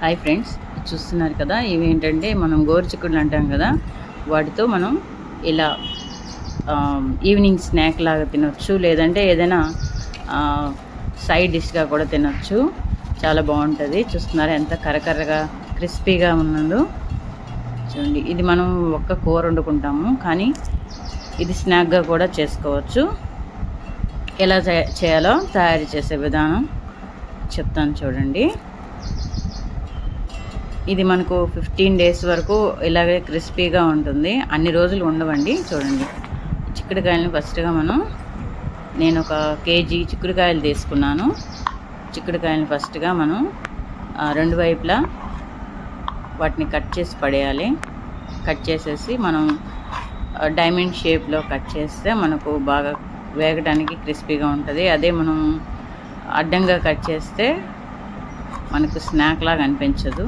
Hi friends చూస్తున్నారు కదా? ఇవి ఏంటంటే మనం గోరుచిక్కుడులు అంటాం కదా? వాటితో మనం ఇలా ఈవినింగ్ స్నాక్ లాగా తినొచ్చు. లేదంటే ఏదైనా సైడ్ డిష్గా కూడా తినొచ్చు. చాలా బాగుంటుంది. చూస్తున్నారు ఎంత కరకరగా క్రిస్పీగా ఉన్నదో. చూడండి ఇది మనం ఒక్క కూర వండుకుంటాము. కానీ ఇది స్నాక్గా కూడా చేసుకోవచ్చు. ఎలా చేయాలో తయారు చేసే విధానం చెప్తాను చూడండి. ఇది మనకు ఫిఫ్టీన్ డేస్ వరకు ఇలాగే క్రిస్పీగా ఉంటుంది. అన్ని రోజులు ఉండవండి చూడండి. చిక్కుడుకాయలను ఫస్ట్గా మనం నేను ఒక కేజీ చిక్కుడుకాయలు తీసుకున్నాను. చిక్కుడుకాయలను ఫస్ట్గా మనం రెండు వైపులా వాటిని కట్ చేసి పడేయాలి. కట్ చేసేసి మనం డైమండ్ షేప్లో కట్ చేస్తే మనకు బాగా వేగడానికి క్రిస్పీగా ఉంటుంది. అదే మనం అడ్డంగా కట్ చేస్తే మనకు స్నాక్ లాగా అనిపించదు.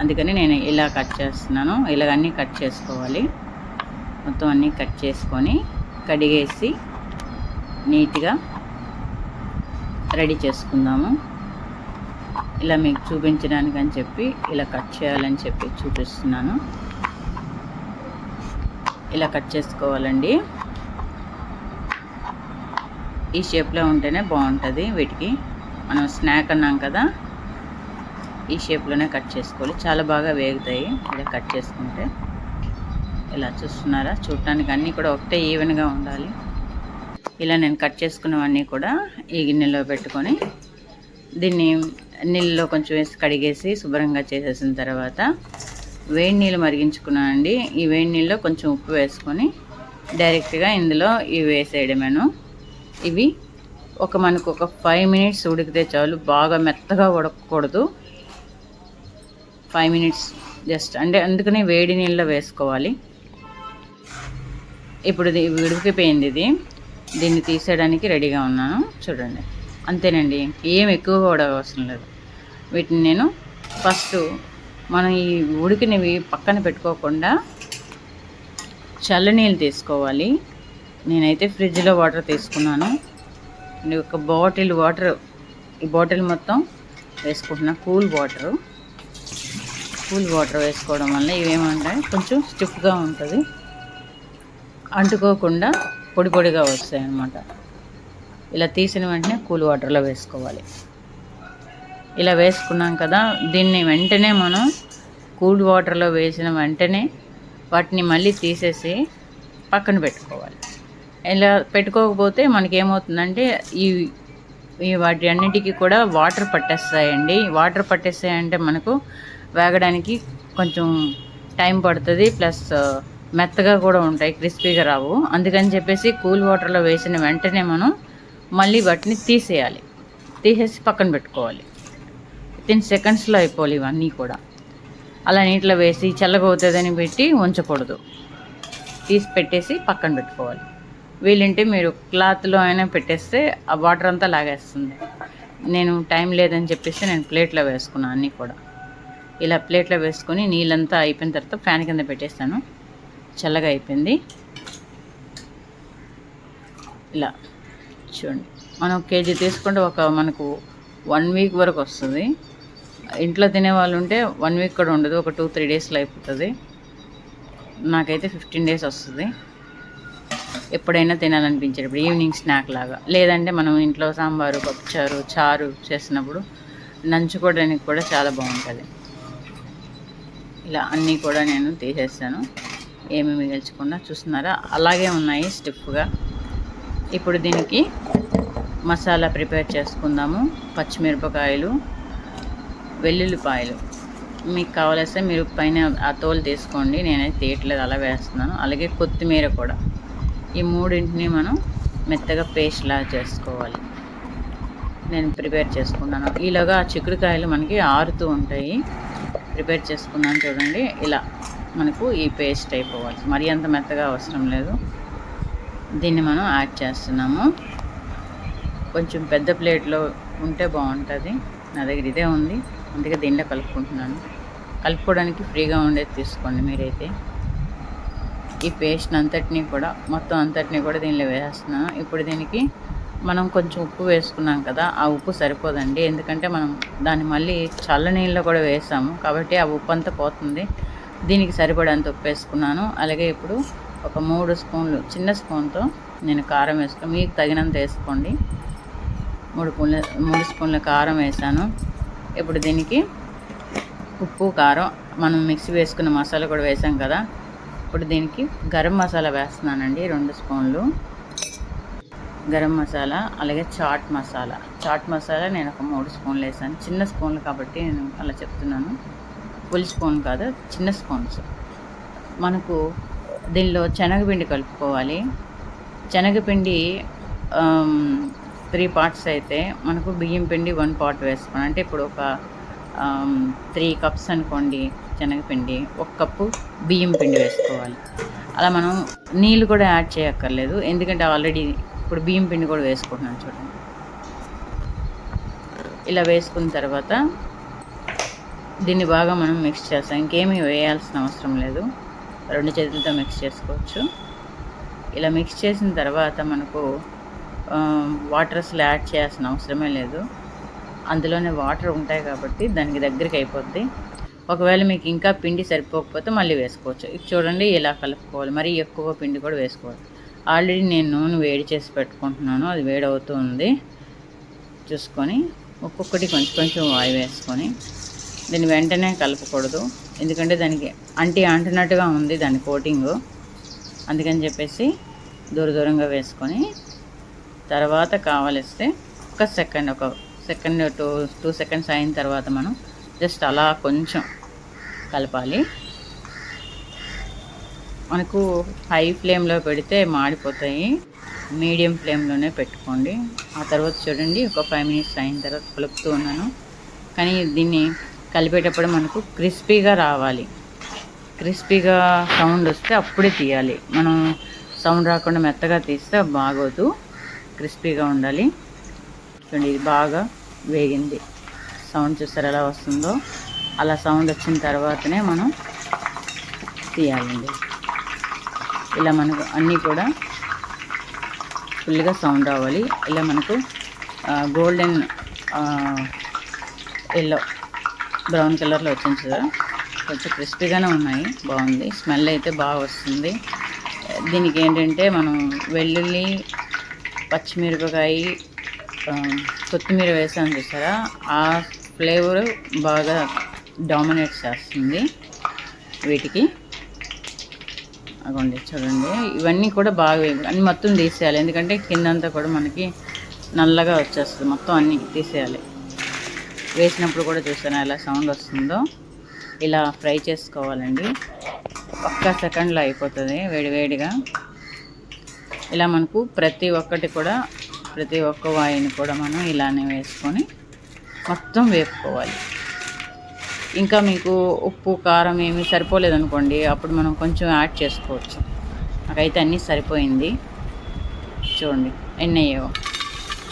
అందుకని నేను ఇలా కట్ చేస్తున్నాను. ఇలాగ అన్నీ కట్ చేసుకోవాలి. మొత్తం అన్నీ కట్ చేసుకొని కడిగేసి నీట్గా రెడీ చేసుకుందాము. ఇలా మీకు చూపించడానికి అని చెప్పి ఇలా కట్ చేయాలని చెప్పి చూపిస్తున్నాను. ఇలా కట్ చేసుకోవాలండి. ఈ షేప్లో ఉంటేనే బాగుంటుంది వీటికి. మనం స్నాక్ అన్నాం కదా ఈ షేప్లోనే కట్ చేసుకోవాలి. చాలా బాగా వేగుతాయి ఇలా కట్ చేసుకుంటే. ఇలా చూస్తున్నారా? చూడటానికి అన్నీ కూడా ఒకటే ఈవెన్గా ఉండాలి. ఇలా నేను కట్ చేసుకున్నవన్నీ కూడా ఈ గిన్నెలో పెట్టుకొని దీన్ని నీళ్ళలో కొంచెం వేసి కడిగేసి శుభ్రంగా చేసేసిన తర్వాత వేడి నీళ్ళు మరిగించుకున్నానండి. ఈ వేడి నీళ్ళలో కొంచెం ఉప్పు వేసుకొని డైరెక్ట్గా ఇందులో ఇవి వేసేయడమేను. ఇవి ఒక మనకు ఒక ఫైవ్ మినిట్స్ ఉడికితే చాలు. బాగా మెత్తగా ఉడకకూడదు. ఫైవ్ మినిట్స్ జస్ట్ అంటే అందుకనే వేడి నీళ్ళలో వేసుకోవాలి. ఇప్పుడు ఇది ఉడికిపోయింది ఇది. దీన్ని తీసేయడానికి రెడీగా ఉన్నాను. చూడండి. అంతేనండి. ఏం ఎక్కువ కూడా అవసరం లేదు. వీటిని నేను ఫస్ట్ మనం ఈ ఉడికినవి పక్కన పెట్టుకోకుండా చల్లనీళ్ళు తీసుకోవాలి. నేనైతే ఫ్రిడ్జ్లో వాటర్ తీసుకున్నాను. ఒక బాటిల్ వాటర్ ఈ బాటిల్ మొత్తం వేసుకుంటున్నా కూల్ వాటరు. కూల్ వాటర్ వేసుకోవడం వల్ల ఇవేమంటే కొంచెం స్టిఫ్గా ఉంటుంది. అంటుకోకుండా పొడి పొడిగా వస్తాయి అన్నమాట. ఇలా తీసిన వెంటనే కూల్ వాటర్లో వేసుకోవాలి. ఇలా వేసుకున్నాం కదా దీన్ని వెంటనే మనం కూల్ వాటర్లో వేసిన వెంటనే వాటిని మళ్ళీ తీసేసి పక్కన పెట్టుకోవాలి. ఇలా పెట్టుకోకపోతే మనకేమవుతుందంటే ఈ ఈ వాటి అన్నిటికీ కూడా వాటర్ పట్టేస్తాయండి. వాటర్ పట్టేస్తాయంటే మనకు వేగడానికి కొంచెం టైం పడుతుంది ప్లస్ మెత్తగా కూడా ఉంటాయి క్రిస్పీగా రావు. అందుకని చెప్పేసి కూల్ వాటర్లో వేసిన వెంటనే మనం మళ్ళీ వాటిని తీసేయాలి. తీసేసి పక్కన పెట్టుకోవాలి. వితిన్ సెకండ్స్లో అయిపోవాలి ఇవన్నీ కూడా. అలా నీటిలో వేసి చల్లగవుతుందని పెట్టి ఉంచకూడదు. తీసి పెట్టేసి పక్కన పెట్టుకోవాలి. వీలుంటే మీరు క్లాత్లో అయినా పెట్టేస్తే ఆ వాటర్ అంతా లాగేస్తుంది. నేను టైం లేదని చెప్పేసి నేను ప్లేట్లో వేసుకున్నాను అన్నీ కూడా. ఇలా ప్లేట్లో వేసుకొని నీళ్ళంతా అయిపోయిన తర్వాత ఫ్యాన్ కింద పెట్టేస్తాను. చల్లగా అయిపోయింది. ఇలా చూడండి. మనం కేజీ తీసుకుంటే ఒక మనకు వన్ వీక్ వరకు వస్తుంది. ఇంట్లో తినే వాళ్ళు ఉంటే వన్ వీక్ కూడా ఉండదు. ఒక టూ త్రీ డేస్లో అయిపోతుంది. నాకైతే ఫిఫ్టీన్ డేస్ వస్తుంది. ఎప్పుడైనా తినాలనిపించేటప్పుడు ఈవినింగ్ స్నాక్ లాగా. లేదంటే మనం ఇంట్లో సాంబారు పప్పుచారు చారు చేసినప్పుడు నంచుకోవడానికి కూడా చాలా బాగుంటుంది. ఇలా అన్నీ కూడా నేను తీసేస్తాను ఏమి మిగిల్చకుండా చూస్తున్నారా? అలాగే ఉన్నాయి స్టిఫ్గా. ఇప్పుడు దీనికి మసాలా ప్రిపేర్ చేసుకుందాము. పచ్చిమిరపకాయలు వెల్లుల్లిపాయలు. మీకు కావాల్స్తే మీరు పైన ఆ తోలు తీసుకోండి. నేనైతే తీయట్లేదు అలా వేస్తున్నాను. అలాగే కొత్తిమీర కూడా. ఈ మూడింటిని మనం మెత్తగా పేస్ట్లా చేసుకోవాలి. నేను ప్రిపేర్ చేసుకున్నాను. ఈలోగా ఆ చిక్కుడుకాయలు మనకి ఆరుతూ ఉంటాయి. ప్రిపేర్ చేసుకున్నాను చూడండి. ఇలా మనకు ఈ పేస్ట్ అయిపోవాలి. మరి అంత మెత్తగా అవసరం లేదు. దీన్ని మనం యాడ్ చేస్తున్నాము. కొంచెం పెద్ద ప్లేట్లో ఉంటే బాగుంటుంది. నా దగ్గర ఇదే ఉంది. అందుకే దీనిలో కలుపుకుంటున్నాను. కలుపుకోవడానికి ఫ్రీగా ఉండేది తీసుకోండి మీరైతే. ఈ పేస్ట్ అంతటినీ కూడా మొత్తం అంతటినీ కూడా దీనిలో వేసేస్తున్నాను. ఇప్పుడు దీనికి మనం కొంచెం ఉప్పు వేసుకున్నాం కదా ఆ ఉప్పు సరిపోదండి. ఎందుకంటే మనం దాన్ని మళ్ళీ చల్ల నీళ్ళలో కూడా వేసాము. కాబట్టి ఆ ఉప్పు అంతా పోతుంది. దీనికి సరిపడేంత ఉప్పు వేసుకున్నాను. అలాగే ఇప్పుడు ఒక మూడు స్పూన్లు చిన్న స్పూన్తో నేను కారం వేసుకుని మీకు తగినంత వేసుకోండి. మూడు స్పూన్ల మూడు స్పూన్ల కారం వేసాను. ఇప్పుడు దీనికి ఉప్పు కారం మనం మిక్సీ వేసుకున్న మసాలా కూడా వేసాం కదా. ఇప్పుడు దీనికి గరం మసాలా వేస్తున్నానండి. రెండు స్పూన్లు. గరం మసాలా అలాగే చాట్ మసాలా. చాట్ మసాలా నేను ఒక మూడు స్పూన్లు వేసాను. చిన్న స్పూన్లు కాబట్టి నేను అలా చెప్తున్నాను. ఫుల్ స్పూన్ కాదు చిన్న స్పూన్స్. మనకు దీనిలో శనగపిండి కలుపుకోవాలి. శనగపిండి త్రీ పార్ట్స్ అయితే మనకు బియ్యం పిండి వన్ పార్ట్ వేసుకోవాలి. అంటే ఇప్పుడు ఒక త్రీ కప్స్ అనుకోండి శనగపిండి ఒక కప్పు బియ్యం పిండి వేసుకోవాలి. అలా మనం నీళ్ళు కూడా యాడ్ చేయక్కర్లేదు. ఎందుకంటే ఆల్రెడీ ఇప్పుడు బియ్యం పిండి కూడా వేసుకుంటున్నాను చూడండి. ఇలా వేసుకున్న తర్వాత దీన్ని బాగా మనం మిక్స్ చేస్తాం. ఇంకేమీ వేయాల్సిన అవసరం లేదు. రెండు చేతులతో మిక్స్ చేసుకోవచ్చు. ఇలా మిక్స్ చేసిన తర్వాత మనకు వాటర్ అసలు యాడ్ చేయాల్సిన అవసరమే లేదు. అందులోనే వాటర్ ఉంటాయి కాబట్టి దానికి దగ్గరికి అయిపోద్ది. ఒకవేళ మీకు ఇంకా పిండి సరిపోకపోతే మళ్ళీ వేసుకోవచ్చు. ఇది చూడండి ఇలా కలుపుకోవాలి. మరీ ఎక్కువ పిండి కూడా వేసుకోవాలి ఆల్రెడీ నేను నూనె వేడి చేసి పెట్టుకుంటున్నాను అది వేడి అవుతూ ఉంది. చూసుకొని ఒక్కొక్కటి కొంచెం కొంచెం వాయి వేసుకొని దీన్ని వెంటనే కలపకూడదు. ఎందుకంటే దానికి అంటి అంటున్నట్టుగా ఉంది దాని కోటింగ్. అందుకని చెప్పేసి దూర దూరంగా వేసుకొని తర్వాత కావలిస్తే ఒక సెకండ్ ఒక సెకండ్ టూ టూ సెకండ్స్ అయిన తర్వాత మనం జస్ట్ అలా కొంచెం కలపాలి. మనకు హై ఫ్లేమ్లో పెడితే మాడిపోతాయి. మీడియం ఫ్లేమ్లోనే పెట్టుకోండి. ఆ తర్వాత చూడండి ఒక ఫైవ్ మినిట్స్ అయిన తర్వాత కలుపుతూ ఉన్నాను. కానీ దీన్ని కలిపేటప్పుడు మనకు క్రిస్పీగా రావాలి. క్రిస్పీగా సౌండ్ వస్తే అప్పుడే తీయాలి. మనం సౌండ్ రాకుండా మెత్తగా తీస్తే బాగోదు. క్రిస్పీగా ఉండాలి. చూడండి ఇది బాగా వేగింది. సౌండ్ చూస్తారు ఎలా వస్తుందో? అలా సౌండ్ వచ్చిన తర్వాతనే మనం తీయాలండి. ఇలా మనకు అన్నీ కూడా ఫుల్గా సౌండ్ రావాలి. ఇలా మనకు గోల్డెన్ ఎల్లో బ్రౌన్ కలర్లో వచ్చింది కదా కొంచెం క్రిస్పీగానే ఉన్నాయి. బాగుంది. స్మెల్ అయితే బాగా వస్తుంది. దీనికి ఏంటంటే మనం వెల్లుల్లి పచ్చిమిరపకాయ కొత్తిమీర వేసాం చూసారా? ఆ ఫ్లేవర్ బాగా డామినేట్ చేస్తుంది వీటికి. అగోండి చూడండి ఇవన్నీ కూడా బాగా అన్నీ మొత్తం తీసేయాలి. ఎందుకంటే కిందంతా కూడా మనకి నల్లగా వచ్చేస్తుంది. మొత్తం అన్నీ తీసేయాలి. వేసినప్పుడు కూడా చూసాను ఎలా సౌండ్ వస్తుందో? ఇలా ఫ్రై చేసుకోవాలండి. ఒక్క సెకండ్లో అయిపోతుంది వేడివేడిగా ఇలా మనకు ప్రతి ఒక్కటి కూడా ప్రతి ఒక్క వాయిని కూడా మనం ఇలానే వేసుకొని మొత్తం వేపుకోవాలి. ఇంకా మీకు ఉప్పు కారం ఏమి సరిపోలేదనుకోండి అప్పుడు మనం కొంచెం యాడ్ చేసుకోవచ్చు. నాకైతే అన్నీ సరిపోయింది. చూడండి ఎన్ని అయ్యావో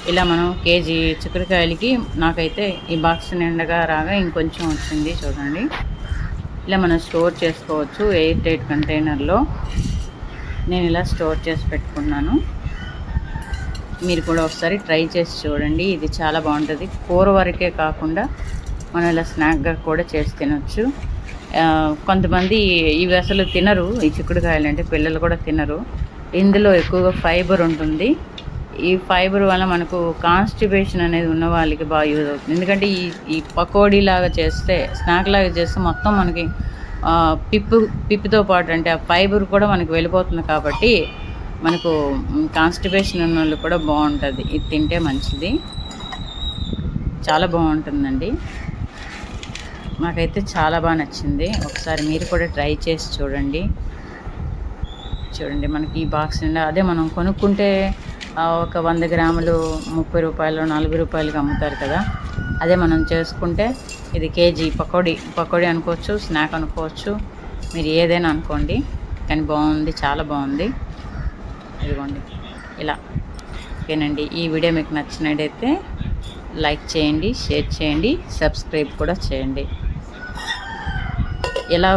ఇలా మనం కేజీ చిక్కుడుకాయలకి నాకైతే ఈ బాక్స్ నిండగా రాగా ఇంకొంచెం వచ్చింది చూడండి. ఇలా మనం స్టోర్ చేసుకోవచ్చు ఎయిర్ టైట్ కంటైనర్లో. నేను ఇలా స్టోర్ చేసి పెట్టుకున్నాను. మీరు కూడా ఒకసారి ట్రై చేసి చూడండి. ఇది చాలా బాగుంటుంది. కూర వరకే కాకుండా మనం ఇలా స్నాక్గా కూడా చేసి తినొచ్చు. కొంతమంది ఇవి అసలు తినరు. ఈ చిక్కుడుకాయలు అంటే పిల్లలు కూడా తినరు. ఇందులో ఎక్కువగా ఫైబర్ ఉంటుంది. ఈ ఫైబర్ వల్ల మనకు కాన్స్టిపేషన్ అనేది ఉన్న వాళ్ళకి బాగా యూజ్ అవుతుంది. ఎందుకంటే ఈ ఈ పకోడీ లాగా చేస్తే స్నాక్ లాగా చేస్తే మొత్తం మనకి పిప్పు పిప్పితో పాటు అంటే ఆ ఫైబర్ కూడా మనకి వెళ్ళిపోతుంది కాబట్టి మనకు కాన్స్టిపేషన్ ఉన్న వాళ్ళు కూడా బాగుంటుంది. ఇది తింటే మంచిది. చాలా బాగుంటుందండి. నాకైతే చాలా బాగా నచ్చింది. ఒకసారి మీరు కూడా ట్రై చేసి చూడండి. చూడండి మనకి ఈ బాక్స్ నిండా. అదే మనం కొనుక్కుంటే ఒక వంద గ్రాములు ముప్పై రూపాయలు నలభై రూపాయలకి అమ్ముతారు కదా. అదే మనం చేసుకుంటే ఇది కేజీ పకోడీ. పకోడీ అనుకోవచ్చు స్నాక్ అనుకోవచ్చు. మీరు ఏదైనా అనుకోండి. కానీ బాగుంది చాలా బాగుంది. ఇదిగోండి. ఇలా. ఓకేనండి. ఈ వీడియో మీకు నచ్చినట్టయితే లైక్ చేయండి షేర్ చేయండి సబ్స్క్రైబ్ కూడా చేయండి. ఎలా